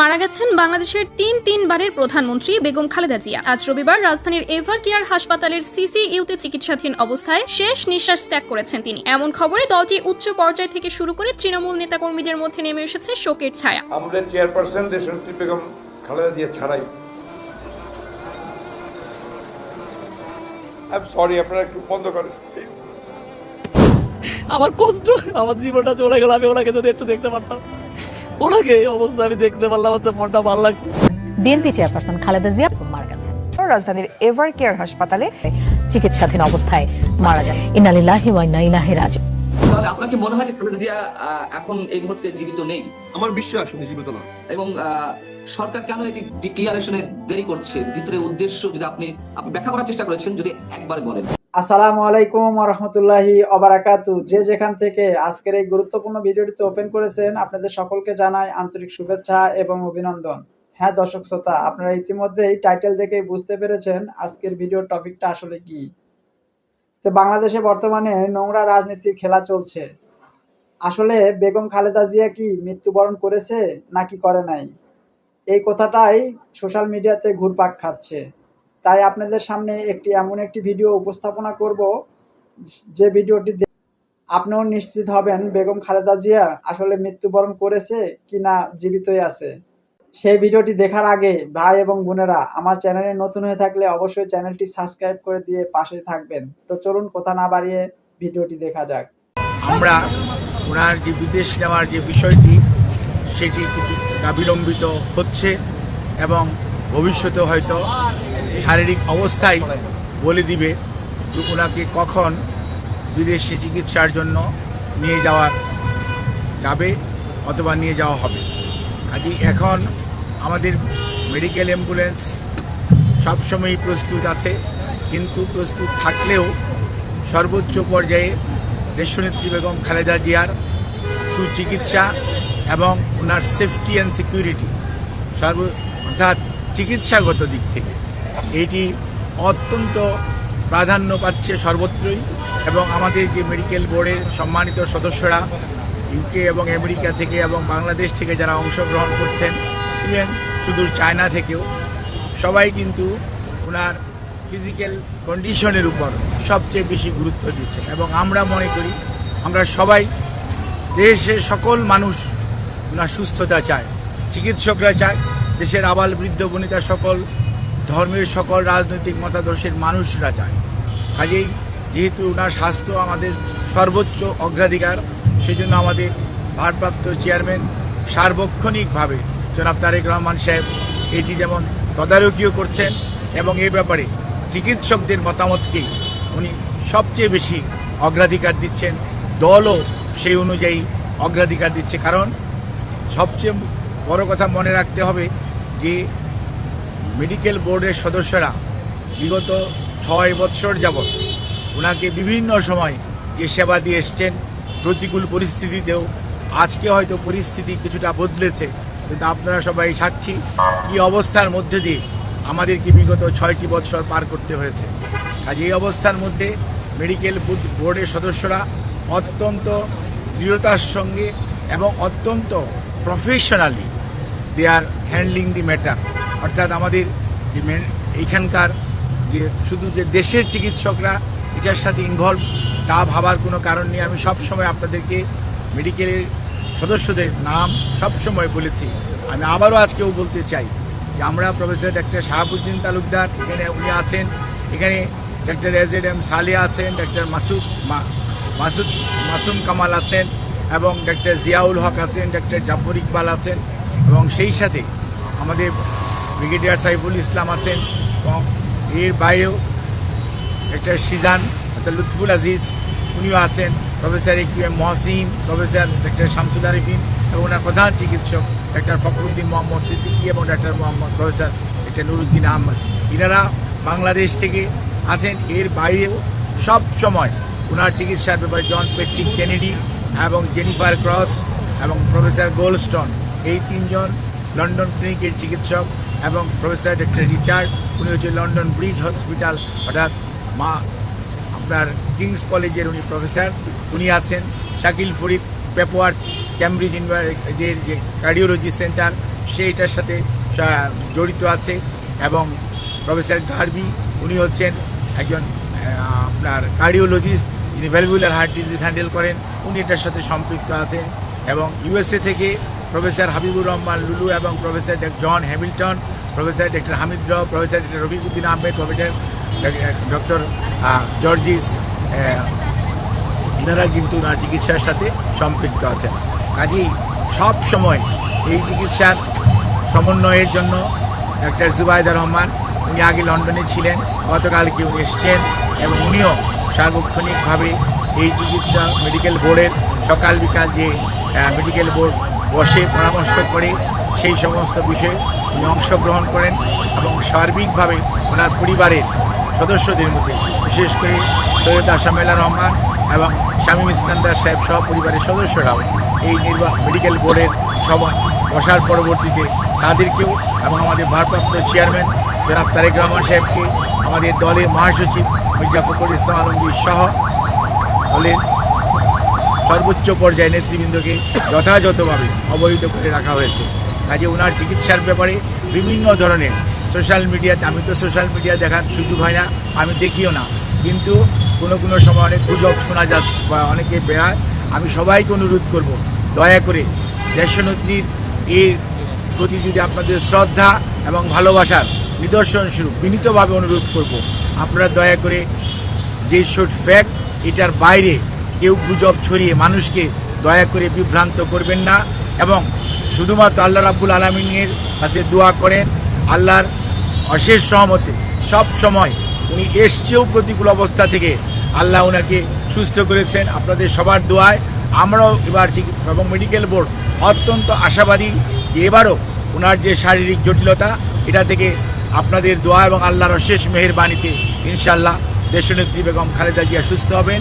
মারা গেছেন বাংলাদেশের তিন তিনবারের প্রধানমন্ত্রী বেগম খালেদা জিয়া। আজ রবিবার রাজধানীর এভার কেয়ার হাসপাতালের সিসি সিসিইউতে চিকিৎসাধীন অবস্থায় শেষ নিঃশ্বাস ত্যাগ করেছেন তিনি। এমন খবরে দলটি উচ্চ পর্যায় থেকে শুরু করে তৃণমূল নেতাকর্মীদের মধ্যে নেমে এসেছে শোকের ছায়া। আমাদের চেয়ারপারসন দেশনেত্রী বেগম খালেদা জিয়া ছাড়াই। সরি আপনারা একটু বন্ধ করেন। আমার কষ্ট আমার জীবনটা চলে গেল আমি ওনাকে যদি একটু দেখতে পারতাম। ওনাকে এই অবস্থা আমি দেখতে পারলাম আমার তো মনটা ভালো লাগতো বিএনপি চেয়ারপারসন খালেদা জিয়া মারা গেছেন। রাজধানীর এভার কেয়ার হাসপাতালে চিকিৎসাধীন অবস্থায় মারা যান। ইনালিল্লাহি ওয়া ইন্না ইলাইহি রাজিউন। তাহলে আপনার কি মনে হয় যে খালেদা জিয়া এখন এই মুহূর্তে জীবিত নেই? আমার বিশ্বাস উনি জীবিত না এবং সরকার কেন এটি ডিক্লিয়ারেশনে দেরি করছে? ভিতরে উদ্দেশ্য যদি আপনি ব্যাখ্যা করার চেষ্টা করেছেন যদি একবার বলেন। আসসালামু আলাইকুম রহমতুল্লাহি অবারাকাতু যে যেখান থেকে আজকের এই গুরুত্বপূর্ণ ভিডিওটিতে ওপেন করেছেন, আপনাদের সকলকে জানাই আন্তরিক শুভেচ্ছা এবং অভিনন্দন। হ্যাঁ দর্শক শ্রোতা, আপনারা ইতিমধ্যেই টাইটেল দেখেই বুঝতে পেরেছেন আজকের ভিডিওর টপিকটা আসলে কি। তো বাংলাদেশে বর্তমানে নোংরা রাজনীতির খেলা চলছে। আসলে বেগম খালেদা জিয়া কি মৃত্যুবরণ করেছে নাকি করে নাই? এই কথাটাই সোশ্যাল মিডিয়াতে ঘুরপাক খাচ্ছে। তাই আপনাদের সামনে একটি এমন একটি ভিডিও উপস্থাপনা করব, যে ভিডিওটি আপনিও নিশ্চিত হবেন বেগম খালেদা জিয়া আসলে মৃত্যুবরণ করেছে কি না জীবিতই আছে। সেই ভিডিওটি দেখার আগে ভাই এবং বোনেরা, আমার চ্যানেলে নতুন হয়ে থাকলে অবশ্যই চ্যানেলটি সাবস্ক্রাইব করে দিয়ে পাশে থাকবেন। তো চলুন কথা না বাড়িয়ে ভিডিওটি দেখা যাক। আমরা ওনার যে বিদেশ নেওয়ার যে বিষয়টি, সেটি কিছুটা বিলম্বিত হচ্ছে এবং ভবিষ্যতে হয়তো শারীরিক অবস্থায় বলে দিবে যে ওনাকে কখন বিদেশে চিকিৎসার জন্য নিয়ে যাওয়ার যাবে অথবা নিয়ে যাওয়া হবে। কাজে এখন আমাদের মেডিকেল অ্যাম্বুলেন্স সবসময়ই প্রস্তুত আছে, কিন্তু প্রস্তুত থাকলেও সর্বোচ্চ পর্যায়ে দেশনেত্রী বেগম খালেদা জিয়ার সুচিকিৎসা এবং ওনার সেফটি অ্যান্ড সিকিউরিটি সর্ব অর্থাৎ চিকিৎসাগত দিক থেকে এটি অত্যন্ত প্রাধান্য পাচ্ছে সর্বত্রই এবং আমাদের যে মেডিকেল বোর্ডের সম্মানিত সদস্যরা ইউকে এবং আমেরিকা থেকে এবং বাংলাদেশ থেকে যারা অংশগ্রহণ করছেন ইভেন সুদূর চায়না থেকেও, সবাই কিন্তু ওনার ফিজিক্যাল কন্ডিশনের উপর সবচেয়ে বেশি গুরুত্ব দিচ্ছেন। এবং আমরা মনে করি, আমরা সবাই দেশের সকল মানুষ ওনার সুস্থতা চায়, চিকিৎসকরা চায়, দেশের আবাল বৃদ্ধ বনিতা সকল ধর্মের সকল রাজনৈতিক মতাদর্শের মানুষরা যায় কাজেই যেহেতু ওনার স্বাস্থ্য আমাদের সর্বোচ্চ অগ্রাধিকার, সেজন্য আমাদের ভারপ্রাপ্ত চেয়ারম্যান সার্বক্ষণিকভাবে জনাব তারেক রহমান সাহেব এটি যেমন তদারকিও করছেন এবং এ ব্যাপারে চিকিৎসকদের মতামতকে উনি সবচেয়ে বেশি অগ্রাধিকার দিচ্ছেন। দলও সেই অনুযায়ী অগ্রাধিকার দিচ্ছে। কারণ সবচেয়ে বড় কথা মনে রাখতে হবে যে মেডিকেল বোর্ডের সদস্যরা বিগত ছয় বৎসর যাবৎ ওনাকে বিভিন্ন সময় যে সেবা দিয়ে এসছেন। প্রতিকূল পরিস্থিতিতেও আজকে হয়তো পরিস্থিতি কিছুটা বদলেছে। কিন্তু আপনারা সবাই সাক্ষী, কি অবস্থার মধ্যে দিয়ে আমাদেরকে বিগত ছয়টি বৎসর পার করতে হয়েছে। কাজে এই অবস্থার মধ্যে মেডিকেল বোর্ড- বোর্ডের সদস্যরা অত্যন্ত দৃঢ়তার সঙ্গে এবং অত্যন্ত professionally they are handling the matter অর্থাৎ আমাদের যে মেন- এইখানকার যে শুধু যে দেশের চিকিৎসকরা এটার সাথে ইনভলভ তা ভাবার কোনো কারণ নেই। আমি সবসময় আপনাদেরকে মেডিকেলের সদস্যদের নাম সবসময় বলেছি। আমি আবারও আজকেও বলতে চাই যে আমরা প্রফেসর ডাক্তার শাহাবুদ্দিন তালুকদার, এখানে উনি আছেন। এখানে ডাক্তার এজেড এম সালিয়া আছেন, ডাক্তার মাসুদ মাসুদ, মাসুম কামাল আছেন এবং ডাক্তার জিয়াউল হক আছেন, ডাক্তার জাফর ইকবাল আছেন এবং সেই সাথে আমাদের ব্রিগেডিয়ার সাইফুল ইসলাম আছেন এবং এর বাইরেও ডাক্তার সিজান ডাক্তার লুৎফুল আজিজ, উনিও আছেন, প্রফেসর এম মহসিন, প্রফেসর ডাক্তার শামসুল আরিফিন এবং ওনার প্রধান চিকিৎসক ডাক্তার ফখরুদ্দিন মোহাম্মদ সিদ্দিকি এবং ডাক্তার মোহাম্মদ প্রফেসর ডাক্তার নুরুদ্দিন আহমদ। ইনারা বাংলাদেশ থেকে আছেন, এর বাইরেও সব সময় ওনার চিকিৎসার ব্যাপারে জন পেট্রিক কেনেডি এবং জেনিফার ক্রস এবং প্রফেসর গোলস্টন, এই তিনজন লন্ডন ক্লিনিকের চিকিৎসক এবং প্রফেসর ডক্টর রিচার্ড, উনি হচ্ছে লন্ডন ব্রিজ হসপিটাল, অর্থাৎ মা আপনার কিংস কলেজের উনি প্রফেসর, উনি আছেন শাকিল ফরিদ পেপোয়ার ক্যামব্রিজ যে কার্ডিওলজি সেন্টার সে এটার সাথে জড়িত আছে এবং প্রফেসর গার্বি, উনি হচ্ছেন একজন আপনার কার্ডিওলজিস্ট যিনি ভ্যালভুলার হার্ট ডিজিজ হ্যান্ডেল করেন, উনি এটার সাথে সম্পৃক্ত আছেন এবং ইউএসএ থেকে প্রফেসর হাবিবুর রহমান লুলু এবং professor John Hamilton, professor doctor Hamid Rao professor doctor Rafiquddin Ahmed, professor doctor Jorjis এনারা কিন্তু ওনার চিকিৎসার সাথে সম্পৃক্ত আছেন। কাজেই সব সময় এই চিকিৎসার সমন্বয়ের জন্য ডাক্তার জুবাইদা রহমান, উনি আগে লন্ডনে ছিলেন, গতকালকে উনি এসছেন এবং উনিও সার্বক্ষণিকভাবে এই চিকিৎসা মেডিকেল বোর্ডের সকাল বিকাল যে মেডিকেল বোর্ড বসে পরামর্শ করে সেই সমস্ত বিষয়ে উনি অংশগ্রহণ করেন এবং সার্বিকভাবে ওনার পরিবারের সদস্যদের মধ্যে, বিশেষ করে সৈয়দ আসামেলা রহমান এবং শামীম ইস্কান্দার সাহেব সহ পরিবারের সদস্যরাও এই নির্বাচন মেডিকেল বোর্ডের সভা বসার পরবর্তীতে তাদেরকেও এবং আমাদের ভারপ্রাপ্ত চেয়ারম্যান জনাব তারেক রহমান সাহেবকে, আমাদের দলের মহাসচিব মির্জা ফখরুল ইসলাম আলমগীর সহ দলের সর্বোচ্চ পর্যায়ে নেতৃবৃন্দকে যথাযথভাবে অবহিত করে রাখা হয়েছে। কাজে ওনার চিকিৎসার ব্যাপারে বিভিন্ন ধরনের সোশ্যাল মিডিয়াতে, আমি তো সোশ্যাল মিডিয়া দেখার সুযোগ হয় না, আমি দেখিও না। কিন্তু কোনো কোনো সময় অনেক গুজব শোনা যা, বা অনেকে বেড়ায়, আমি সবাইকে অনুরোধ করব, দয়া করে দেশনেত্রীর এর প্রতি যদি আপনাদের শ্রদ্ধা এবং ভালোবাসার নিদর্শন স্বরূপ বিনীতভাবে অনুরোধ করব, আপনারা দয়া করে যে শুট ফ্যাক্ট এটার বাইরে কেউ গুজব ছড়িয়ে মানুষকে দয়া করে বিভ্রান্ত করবেন না এবং শুধুমাত্র আল্লাহ রাব্বুল আলমিনের কাছে দোয়া করেন, আল্লাহর অশেষ সহমতে সব সময় উনি এসছেও প্রতিকূল অবস্থা থেকে আল্লাহ ওনাকে সুস্থ করেছেন। আপনাদের সবার দোয়ায় আমরাও এবার এবং মেডিকেল বোর্ড অত্যন্ত আশাবাদী যে এবারও ওনার যে শারীরিক জটিলতা, এটা থেকে আপনাদের দোয়া এবং আল্লাহর অশেষ মেহেরবাণীতে ইনশাল্লাহ দেশনেত্রী বেগম খালেদা জিয়া সুস্থ হবেন।